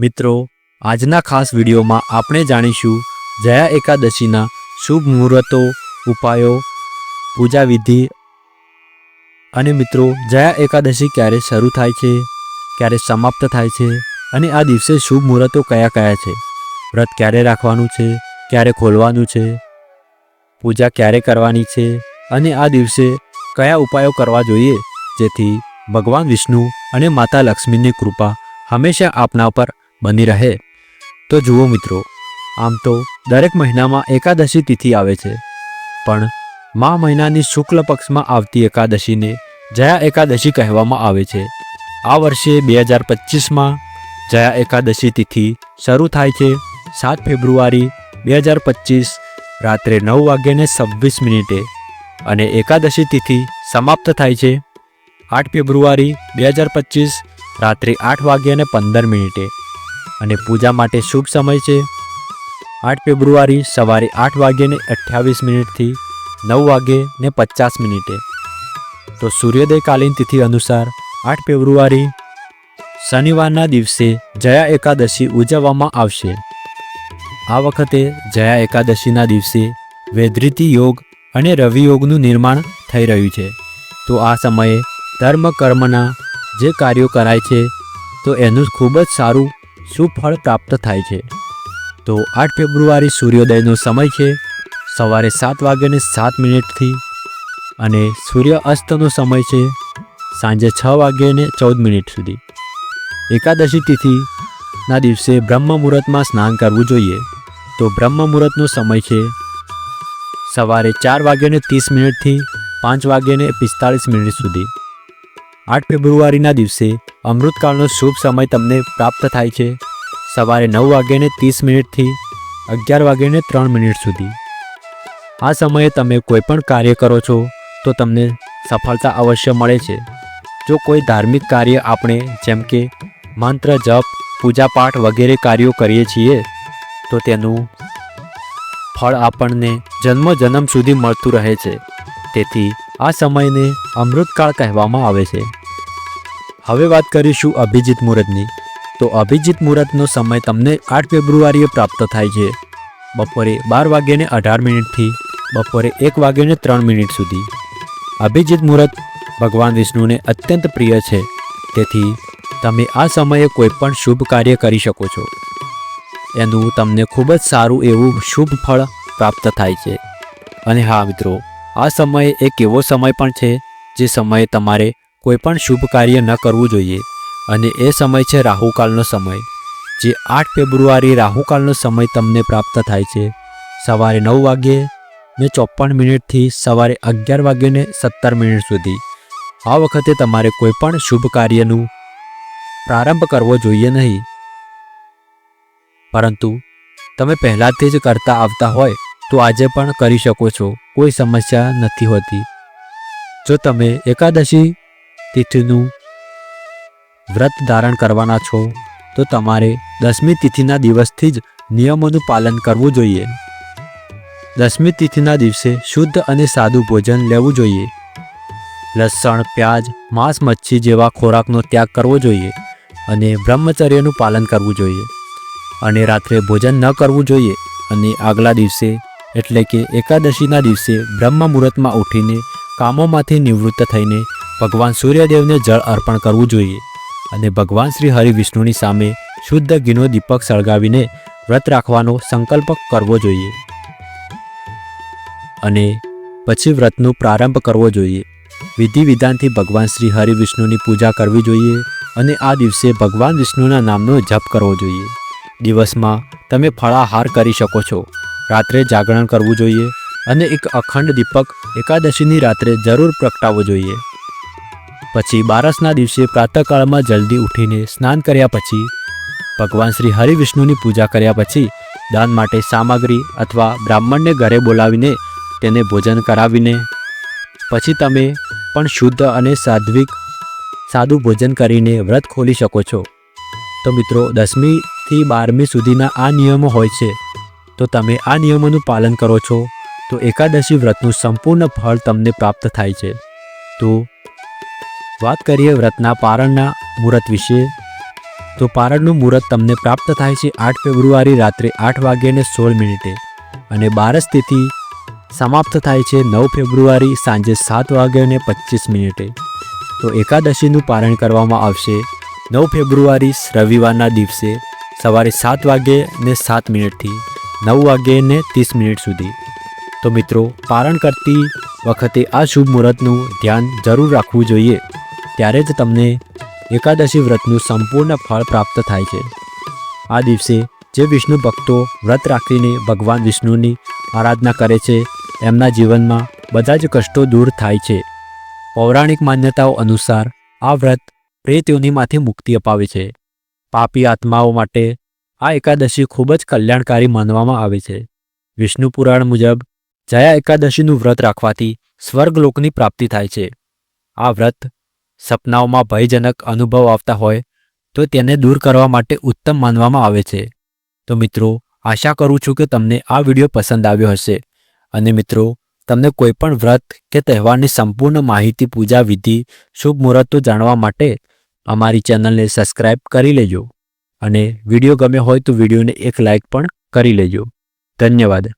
મિત્રો, આજના ખાસ વિડીયોમાં આપણે જાણીશું જયા એકાદશીના શુભ મુહૂર્તો, ઉપાયો પૂજા વિધિ અને મિત્રો, જયા એકાદશી ક્યારે શરૂ થાય છે, ક્યારે સમાપ્ત થાય છે અને આ દિવસે શુભ મુહૂર્તો કયા કયા છે? વ્રત ક્યારે રાખવાનું છે, ક્યારે ખોલવાનું છે, પૂજા ક્યારે કરવાની છે અને આ દિવસે કયા ઉપાયો કરવા જોઈએ? જેથી ભગવાન વિષ્ણુ અને માતા લક્ષ્મીની કૃપા હંમેશા આપના પર બની રહે. તો જુઓ મિત્રો, આમ તો દરેક મહિનામાં એકાદશી તિથિ આવે છે. પણ મા મહિનાની શુક્લ પક્ષમાં આવતી એકાદશીને જયા એકાદશી કહેવામાં આવે છે. આ વર્ષે બે હજાર પચીસમાં જયા એકાદશી તિથિ શરૂ થાય છે. સાત ફેબ્રુઆરી બે હજાર પચીસ રાત્રે નવ વાગ્યાને છવ્વીસ મિનિટે અને એકાદશી તિથિ સમાપ્ત થાય છે. આઠ ફેબ્રુઆરી બે હજાર પચીસ રાત્રે આઠ વાગ્યાને પંદર મિનિટે. અને પૂજા માટે શુભ સમય છે. આઠ ફેબ્રુઆરી સવારે આઠ વાગ્યાને અઠ્યાવીસ મિનિટથી નવ વાગ્યે ને પચાસ મિનિટે. તો સૂર્યોદયકાલીન તિથિ અનુસાર આઠ ફેબ્રુઆરી શનિવારના દિવસે જયા એકાદશી ઉજવવામાં આવશે. આ વખતે જયા એકાદશીના દિવસે વૈધૃતિ યોગ અને રવિ યોગનું નિર્માણ થઈ રહ્યું છે. તો આ સમયે ધર્મ કર્મના જે કાર્યો કરાય છે, તો એનું ખૂબ જ સારું શુભ ફળ પ્રાપ્ત થાય છે? તો આઠ ફેબ્રુઆરી સૂર્યોદયનો સમય છે, સવારે સાત વાગ્યાને સાત મિનિટથી અને સૂર્ય અસ્તનો સમય છે, સાંજે છ વાગ્યાને ચૌદ મિનિટ સુધી. એકાદશી તિથિના દિવસે બ્રહ્મ મુહૂર્તમાં સ્નાન કરવું જોઈએ. તો બ્રહ્મ મુહૂર્તનો સમય છે, સવારે ચાર વાગ્યાને ત્રીસ મિનિટથી પાંચ વાગ્યાને પિસ્તાળીસ મિનિટ સુધી. આઠ ફેબ્રુઆરીના દિવસે અમૃતકાળનો શુભ સમય તમને પ્રાપ્ત થાય છે. સવારે નવ વાગ્યાને ત્રીસ મિનિટથી અગિયાર વાગ્યાને ત્રણ મિનિટ સુધી. આ સમયે તમે કોઈ પણ કાર્ય કરો છો, તો તમને સફળતા અવશ્ય મળે છે. જો કોઈ ધાર્મિક કાર્ય આપણે જેમ કે મંત્ર, જપ પૂજાપાઠ વગેરે કાર્યો કરીએ છીએ, તો તેનું ફળ આપણને જન્મ જન્મ સુધી મળતું રહે છે. તેથી આ સમયને અમૃતકાળ કહેવામાં આવે છે. હવે વાત કરીશું અભિજીત મુહૂર્તની તો અભિજીત મુહૂર્તનો સમય તમને આઠ ફેબ્રુઆરીએ પ્રાપ્ત થાય છે. બપોરે બાર વાગ્યાને અઢાર મિનિટથી બપોરે એક વાગ્યાને ત્રણ મિનિટ સુધી. અભિજીત મુહૂર્ત ભગવાન વિષ્ણુને અત્યંત પ્રિય છે. તેથી તમે આ સમયે કોઈ પણ શુભ કાર્ય કરી શકો છો. એનું તમને ખૂબ જ સારું એવું શુભ ફળ પ્રાપ્ત થાય છે. અને હા મિત્રો, આ સમયે એક એવો સમય પણ છે, જે સમયે તમારે કોઈ પણ શુભ કાર્ય ન કરવું જોઈએ. અને એ સમય છે રાહુકાળનો સમય. જે આઠ ફેબ્રુઆરી રાહુકાળનો સમય તમને પ્રાપ્ત થાય છે. સવારે નવ વાગ્યે ને ચોપન મિનિટથી સવારે અગિયાર વાગ્યે સત્તર મિનિટ સુધી. આ વખતે તમારે કોઈ પણ શુભ કાર્યનું પ્રારંભ કરવો જોઈએ નહીં. પરંતુ તમે પહેલાંથી જ કરતા આવતા હોય તો આજે પણ કરી શકો છો. કોઈ સમસ્યા નથી હોતી. જો તમે એકાદશી તિથિનું વ્રત ધારણ કરવાના છો, તો તમારે દસમી તિથિના દિવસથી જ નિયમોનું પાલન કરવું જોઈએ. દસમી તિથિના દિવસે શુદ્ધ અને સાદું ભોજન લેવું જોઈએ. લસણ, પ્યાજ, માંસ, મચ્છી જેવા ખોરાકનો ત્યાગ કરવો જોઈએ અને બ્રહ્મચર્યનું પાલન કરવું જોઈએ. અને રાત્રે ભોજન ન કરવું જોઈએ અને આગલા દિવસે, એટલે કે એકાદશીના દિવસે બ્રહ્મ મુહૂર્તમાં ઉઠીને કામોમાંથી નિવૃત્ત થઈને ભગવાન સૂર્યદેવને જળ અર્પણ કરવું જોઈએ અને ભગવાન શ્રી હરિ વિષ્ણુની સામે શુદ્ધ ઘીનો દીપક સળગાવીને વ્રત રાખવાનો સંકલ્પ કરવો જોઈએ. અને પછી વ્રતનો પ્રારંભ કરવો જોઈએ. વિધિ વિધાનથી ભગવાન શ્રી હરિ વિષ્ણુની પૂજા કરવી જોઈએ અને આ દિવસે ભગવાન વિષ્ણુના નામનો જપ કરવો જોઈએ. દિવસમાં તમે ફળાહાર કરી શકો છો. રાત્રે જાગરણ કરવું જોઈએ અને એક અખંડ દીપક એકાદશીની રાત્રે જરૂર પ્રગટાવવો જોઈએ. પછી બારસના દિવસે પ્રાતઃકાળમાં જલ્દી ઉઠીને સ્નાન કર્યા પછી, ભગવાન શ્રી હરિવિષ્ણુની પૂજા કર્યા પછી, દાન માટે સામગ્રી અથવા બ્રાહ્મણને ઘરે બોલાવીને તેને ભોજન કરાવીને, પછી તમે પણ શુદ્ધ અને સાધ્વિક સાદું ભોજન કરીને વ્રત ખોલી શકો છો. તો મિત્રો દસમીથી બારમી સુધીના આ નિયમો હોય છે. તો તમે આ નિયમોનું પાલન કરો છો, તો એકાદશી વ્રતનું સંપૂર્ણ ફળ તમને પ્રાપ્ત થાય છે. તો વાત કરીએ વ્રતના પારણના મુહૂર્ત વિશે, તો પારણનું મુહૂર્ત તમને પ્રાપ્ત થાય છે આઠ ફેબ્રુઆરી રાત્રે આઠ વાગ્યાને સોળ મિનિટે અને બારસ તિથિ સમાપ્ત થાય છે નવ ફેબ્રુઆરી સાંજે સાત વાગ્યાને પચીસ મિનિટે. તો એકાદશીનું પારણ કરવામાં આવશે નવ ફેબ્રુઆરી રવિવારના દિવસે સવારે સાત વાગ્યે ને સાત મિનિટથી નવ વાગ્યે ને ત્રીસ મિનિટ સુધી. તો મિત્રો, પારણ કરતી વખતે આ શુભ મુહૂર્તનું ધ્યાન જરૂર રાખવું જોઈએ. ત્યારે જ તમને એકાદશી વ્રતનું સંપૂર્ણ ફળ પ્રાપ્ત થાય છે. આ દિવસે જે વિષ્ણુ ભક્તો વ્રત રાખીને ભગવાન વિષ્ણુની આરાધના કરે છે, એમના જીવનમાં બધા જ કષ્ટો દૂર થાય છે. પૌરાણિક માન્યતાઓ અનુસાર આ વ્રત પ્રેત મુક્તિ અપાવે છે. પાપી આત્માઓ માટે આ એકાદશી ખૂબ જ કલ્યાણકારી માનવામાં આવે છે. વિષ્ણુ પુરાણ મુજબ જયા એકાદશીનું વ્રત રાખવાથી સ્વર્ગલોકની પ્રાપ્તિ થાય છે. આ વ્રત સપનાઓમાં ભયજનક અનુભવ આવતા હોય, તો તેને દૂર કરવા માટે ઉત્તમ માનવામાં આવે છે. તો મિત્રો, આશા કરું છું કે તમને આ વીડિયો પસંદ આવ્યો હશે. અને મિત્રો, તમને કોઈપણ વ્રત કે તહેવારની સંપૂર્ણ માહિતી, પૂજા વિધિ, શુભ મુહૂર્તો જાણવા માટે અમારી ચેનલને સબસ્ક્રાઇબ કરી લેજો. અને વીડિયો ગમ્યો હોય તો વિડીયોને એક લાઇક પણ કરી લેજો. ધન્યવાદ.